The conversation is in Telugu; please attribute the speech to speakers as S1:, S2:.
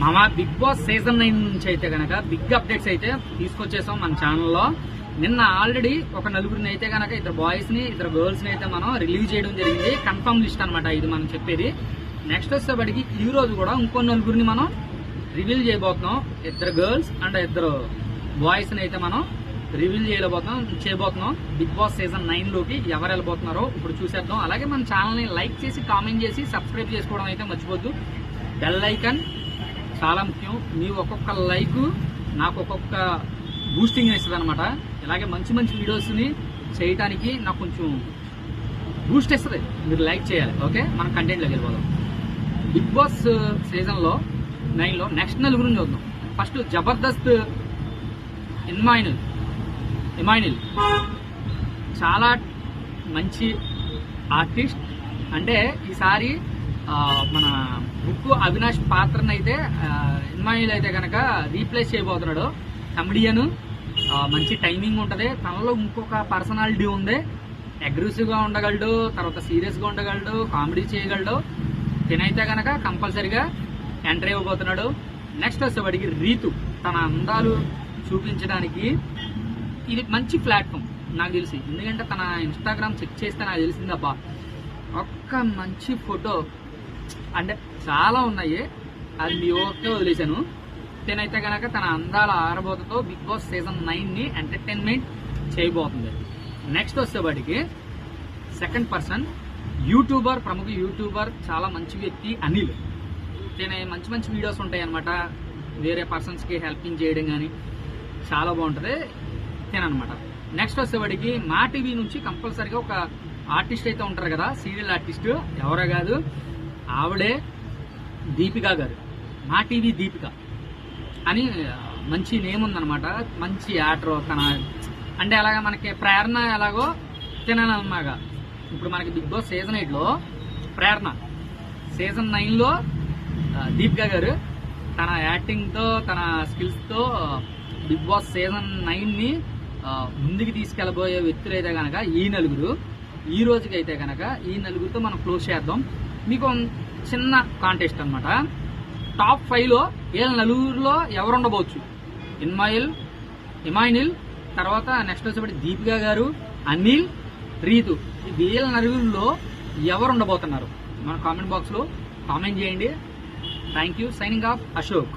S1: మామ బిగ్ బాస్ సీజన్ నైన్ నుంచి అయితే కనుక బిగ్ అప్డేట్స్ అయితే తీసుకొచ్చేసాం మన ఛానల్లో నిన్న ఆల్రెడీ ఒక నలుగురిని అయితే కనుక ఇద్దరు బాయ్స్ని ఇద్దరు గర్ల్స్ని అయితే మనం రిలీవ్ చేయడం జరిగింది. కన్ఫర్మ్ లిస్ట్ అనమాట ఇది మనం చెప్పేది. నెక్స్ట్ వచ్చేపటికి ఈ రోజు కూడా ఇంకో నలుగురిని మనం రివీల్ చేయబోతున్నాం. ఇద్దరు గర్ల్స్ అండ్ ఇద్దరు బాయ్స్ని అయితే మనం రివీల్ చేయబోతున్నాం చేయబోతున్నాం. బిగ్ బాస్ సీజన్ నైన్లోకి ఎవరు వెళ్ళబోతున్నారో ఇప్పుడు చూసేద్దాం. అలాగే మన ఛానల్ని లైక్ చేసి కామెంట్ చేసి సబ్స్క్రైబ్ చేసుకోవడం అయితే మర్చిపోద్దు. బెల్ ఐకన్ చాలా ముఖ్యం. మీ ఒక్కొక్క లైక్ నాకు ఒక్కొక్క బూస్టింగ్ ఇస్తుంది అనమాట ఇలాగే మంచి మంచి వీడియోస్ని చేయటానికి నాకు కొంచెం బూస్ట్ ఇస్తుంది. మీరు లైక్ చేయాలి. ఓకే? మనం కంటెంట్లోకి వెళ్ళిపోదాం. బిగ్ బాస్ సీజన్లో నైన్లో నెక్స్ట్ నలుగురిని చూద్దాం. ఫస్ట్ జబర్దస్త్ ఇన్మాయినిల్ ఇమాయినిల్ చాలా మంచి ఆర్టిస్ట్ అంటే ఈసారి మన బుక్ అవినాష్ పాత్రను అయితే ఇన్మాయిల్ అయితే కనుక రీప్లేస్ చేయబోతున్నాడు కమెడియన్ మంచి టైమింగ్ ఉంటుంది. తనలో ఇంకొక పర్సనాలిటీ ఉంది అగ్రెసివ్గా ఉండగలడు తర్వాత సీరియస్గా ఉండగలడు కామెడీ చేయగలడు. తినైతే కనుక కంపల్సరిగా ఎంటర్ ఇవ్వబోతున్నాడు. నెక్స్ట్ వచ్చేవాడికి రీతు. తన అందాలు చూపించడానికి ఇది మంచి ప్లాట్ఫామ్ నాకు తెలిసి. ఎందుకంటే తన ఇన్స్టాగ్రామ్ చెక్ చేస్తే నాకు తెలిసిందబ్బా. ఒక్క మంచి ఫోటో అంటే చాలా ఉన్నాయి. అది మీ ఓకే వదిలేశాను. తినైతే కనుక తన అందాల ఆరబోతతో బిగ్ బాస్ సీజన్ నైన్ని ఎంటర్టైన్మెంట్ చేయబోతుంది. నెక్స్ట్ వచ్చేవాడికి సెకండ్ పర్సన్ యూట్యూబర్ ప్రముఖ యూట్యూబర్ చాలా మంచి వ్యక్తి అనిల్. తన మంచి మంచి వీడియోస్ ఉంటాయి అనమాట వేరే పర్సన్స్కి హెల్పింగ్ చేయడం కానీ చాలా బాగుంటుంది తిననమాట నెక్స్ట్ వచ్చేవాడికి మా టీవీ నుంచి కంపల్సరిగా ఒక ఆర్టిస్ట్ అయితే ఉంటారు కదా సీరియల్ ఆర్టిస్ట్. ఎవరో కాదు ఆవిడే దీపిక గారు. మా టీవీ దీపిక. అని మంచి నేమ్ ఉందన్నమాట. మంచి యాక్టర్ తన అంటే అలాగ మనకి ప్రేరణ ఎలాగో తిననమాట ఇప్పుడు మనకి బిగ్ బాస్ సీజన్ ఎయిట్లో ప్రేరణ. సీజన్ నైన్లో దీపిక గారు తన యాక్టింగ్తో తన స్కిల్స్తో బిగ్ బాస్ సీజన్ నైన్ని ముందుకు తీసుకెళ్ళబోయే వ్యక్తులు అయితే కనుక ఈ నలుగురు. ఈ రోజుకి అయితే కనుక ఈ నలుగురితో మనం క్లోజ్ చేద్దాం. మీకు చిన్న కాంటెస్ట్ అన్నమాట. టాప్ ఫైవ్లో వీళ్ళ నలుగురిలో ఎవరు ఉండబోచ్చు? ఇన్మాయిల్ ఇమాయినిల్ తర్వాత నెక్స్ట్ వచ్చేప్పటి దీపిక గారు అనిల్ రీతు. వీళ్ళ నలుగురిలో ఎవరు ఉండబోతున్నారు? మన కామెంట్ బాక్స్లో కామెంట్ చేయండి. Thank you signing off Ashok